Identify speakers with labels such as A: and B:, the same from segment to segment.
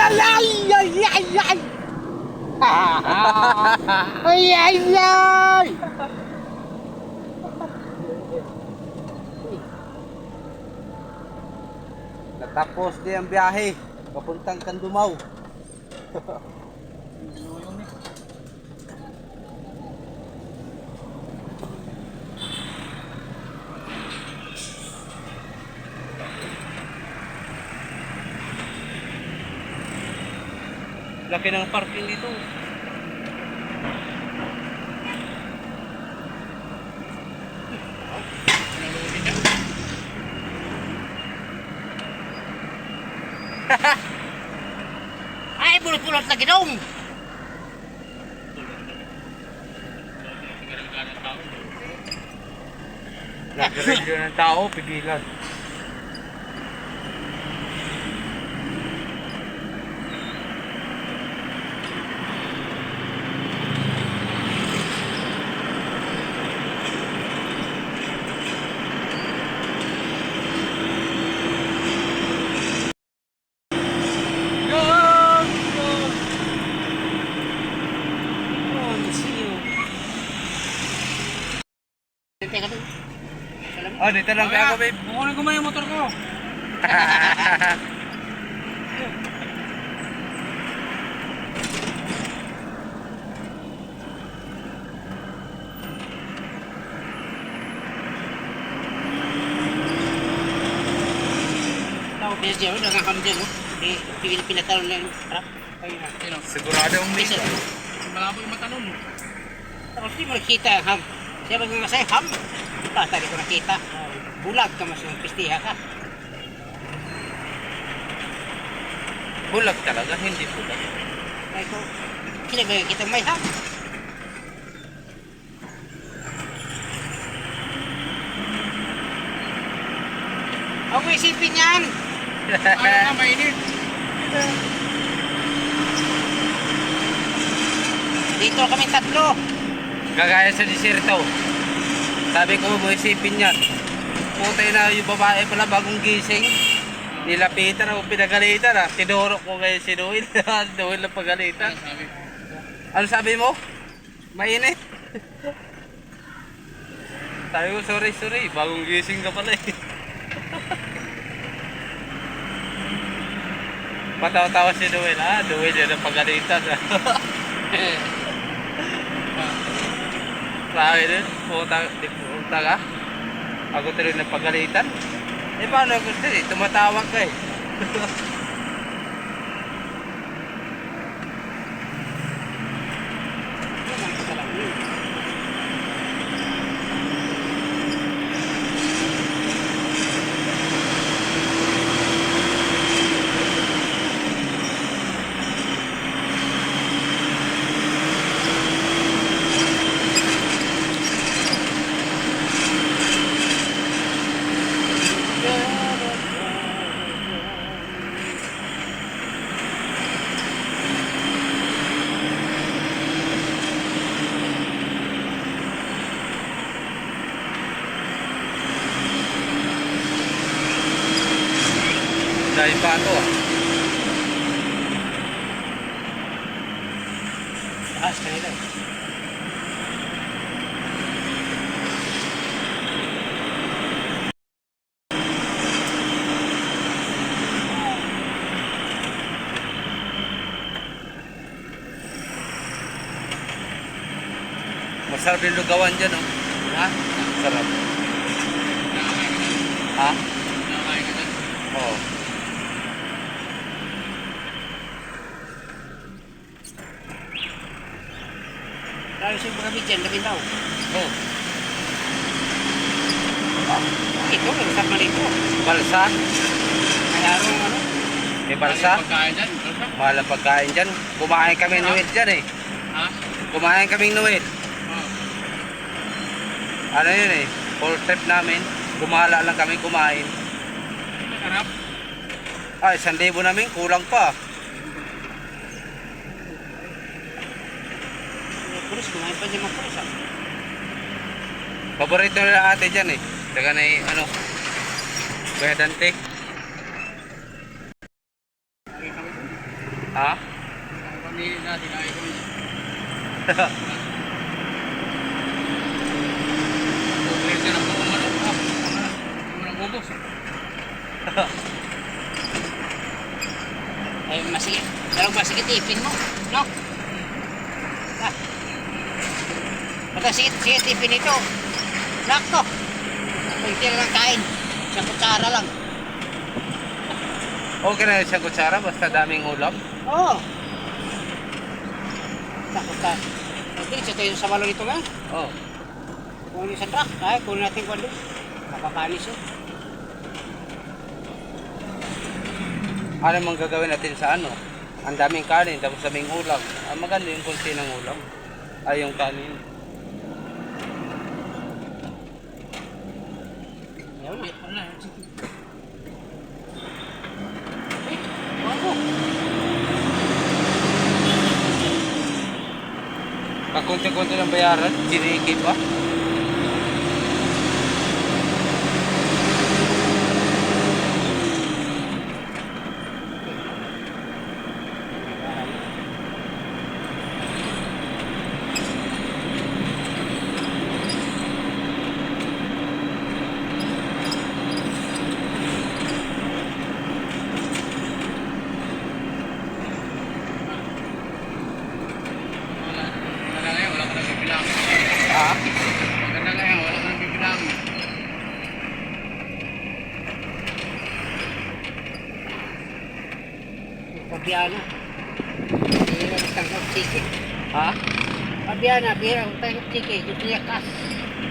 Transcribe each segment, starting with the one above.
A: ay, ay, ay, ay, ay. Ay, ay.
B: Natapos din ang biyahe. Papuntang Kandumaw. Laki ng parking dito.
A: Ay, bulot-bulot na ginong.
B: Nag-radio ng tao, pigilan. Oh, dito lang kaya ako, babe.
C: Kukunin ko mo yung motor ko.
A: Tao, bilis dyan. Dagang kami dyan. oh. Eh, pinatalon na yun. Harap. Ayun na.
B: Sigurado ang
A: Bisa.
C: Malabo yung mata nun.
A: Tapos di mo nakita ang ham. Siya ba nga sa'yo, ham? Basta di ko nakita. Bulag ka mas yung pistiha ka.
B: Bulag talaga, hindi bulag.
A: Ay ko, ba kita may? Huwag mo isipin yan.
C: Ayaw ka, mainit.
A: Dito kami tatlo.
B: Kagaya sa diserto. Sabi ko, mo isipin yan. Putay na yung babae pala bagong gising. Nilapitan ako, pinagalitan ah. Tinuro ko ngayon si Noel. Si Noel na pagalitan.
C: Ano sabi?
B: Ano sabi mo? Mainit. sabi ko, sorry, sorry. Bagong gising ka pala eh. Matawa-tawa si Noel. Ah, Noel yan ang pagalitan. ah. Akin din, puta, di puta ka. Ako tuloy na pagalitan. Eh paano ako eh, tumatawag ka eh.
A: Yan ang kasalanan.
B: Pa ito ah.
A: Taas kanila.
B: Masarap yung lugawan dyan oh. Ha? Sarap. Ha?
C: Nakakain ka dyan.
B: Oo.
A: Lalo labi daw.
B: Oh.
A: Ito, nagsak na rito.
B: Balsa?
A: Kaya araw ano,
B: May balsa?
C: Ano dyan. Balsa?
B: Mahal ang pagkain dyan. Kumain kami ng Noel dyan eh.
C: Ha?
B: Kumain kaming Noel.
C: Oo.
B: Ano yun eh. Full trip namin. Gumala lang kami kumain.
C: Masarap.
B: Ay, isang libo namin. Kulang pa.
A: Pulis, kumain pa dyan mga pulis. ah.
B: Paborito nila ate dyan eh. Taga na eh, ano. Kuya Dante. Ha?
C: Pamilya na nang ubos?
A: Ay, masigit. Pero masigit ipin mo. No? Ah. Basta sigit, sigit ipin ito. Lakto. Kunti na lang kain. Isang kutsara lang.
B: Okay na isang kutsara, basta daming ulam.
A: Oo. Takot ka. Hindi, sa tayo sa malo nito nga.
B: Oh.
A: Kung ano sa truck, ay, kunin natin kung ano. Mapapanis yun.
B: Ano mang gagawin natin sa ano? Ang daming kanin, tapos daming ulam. Ah, maganda yung kunti ng ulam. Ay, yung kanin.
A: Na.
B: Pag kunti-kunti ng bayaran, siniki pa.
C: Wala. Wala ngayon, wala ka nang bibilang.
B: Ha?
C: Maganda ngayon, wala ka nang bibilang.
A: Pabiana. Bihira ng tangkap chicken.
B: Ha?
A: Pabiana, bihira ng tangkap chicken. Gusto niya kas.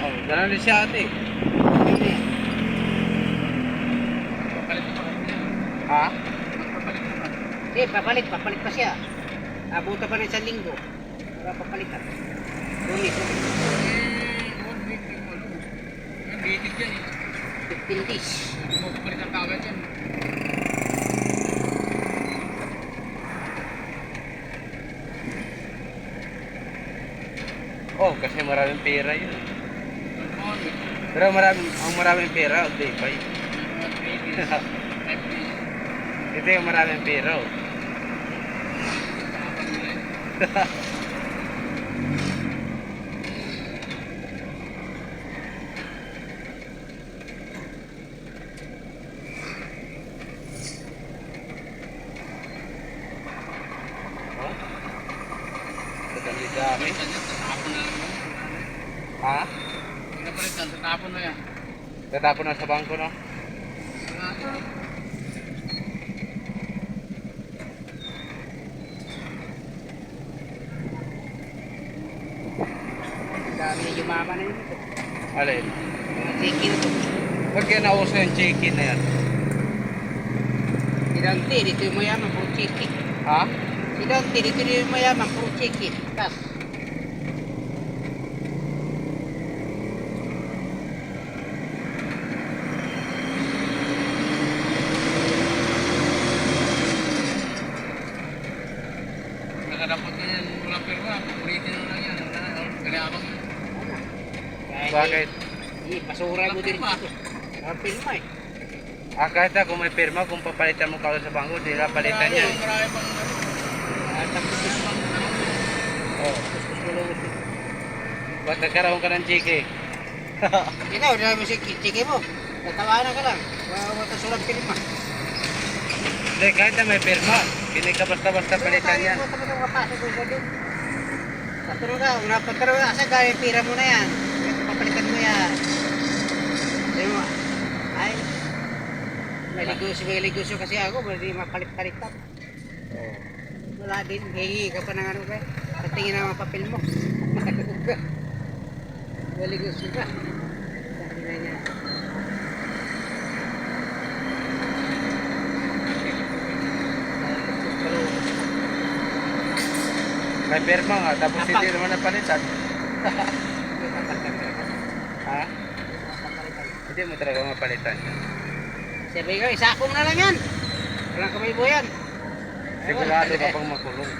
B: Oh, ganun din siya ate.
C: Pa.
B: Ha?
C: Pa.
A: Eh, papalit, papalit pa siya. Abuta pa ng isang linggo. Para papalitan. Lunis,
C: Eh, one week yung ano. Yan, bitis yan eh.
A: 15 days.
C: Hindi mo papalit ang kagad yan.
B: Oh, kasi maraming pera yun. Pero maraming, ang maraming pera,
C: days, five days.
B: Ito yung maraming pera. oh.
C: Tapos nila eh.
B: Oh? Kadami dami.
C: Palitan yan, tatapon na lang yan.
B: Ha?
C: Pinapalitan, tatapon na yan.
B: Tatapon na sa bangko, no?
A: Dami na yumama na yun.
B: Alin?
A: Mga chicken.
B: Ba't kaya nauso yung chicken na yan?
A: Si Dante, dito yung mayaman, puro chicken.
B: Ha?
A: Si Dante, dito yung mayaman, puro chicken. Kas.
C: Nakadapot na yan, walang pirma. Ulitin na lang yan. Wala na, kaliabang.
A: Kahit
B: Bakit?
A: Eh, basura mo din. Ang pirma eh.
B: Ah, kahit na kung may pirma, kung papalitan mo pa sa bangko, di ka palitan yan.
C: Marami pang ano.
A: Ah, tapos ito.
B: Oh.
A: Gusto-gusto
B: Ba't nagkaroon ka ng chicken?
A: Ikaw, dahil mo si chicken mo. Tatawanan ka lang. Wala mo sulang pirma.
B: Hindi, kahit na may pirma, hindi ka basta-basta palitan yan.
A: Paturo ka, una paturo ka, asa galing pira mo na yan. Ito, papalitan mo yan. Sabi mo, ay, may negosyo kasi ako, hindi mapalit-palitan.
B: Oh.
A: Wala din, hingi ka pa ng ano ka, patingin ang mga papel mo. may negosyo ka. Sabi na niya.
B: May pirma nga, tapos hindi naman napalitan. Ha? Hindi mo talaga mapalitan yan.
A: Sabi ko, isakong na lang yan. Walang kamay po yan.
B: Sigurado ka pang makulong.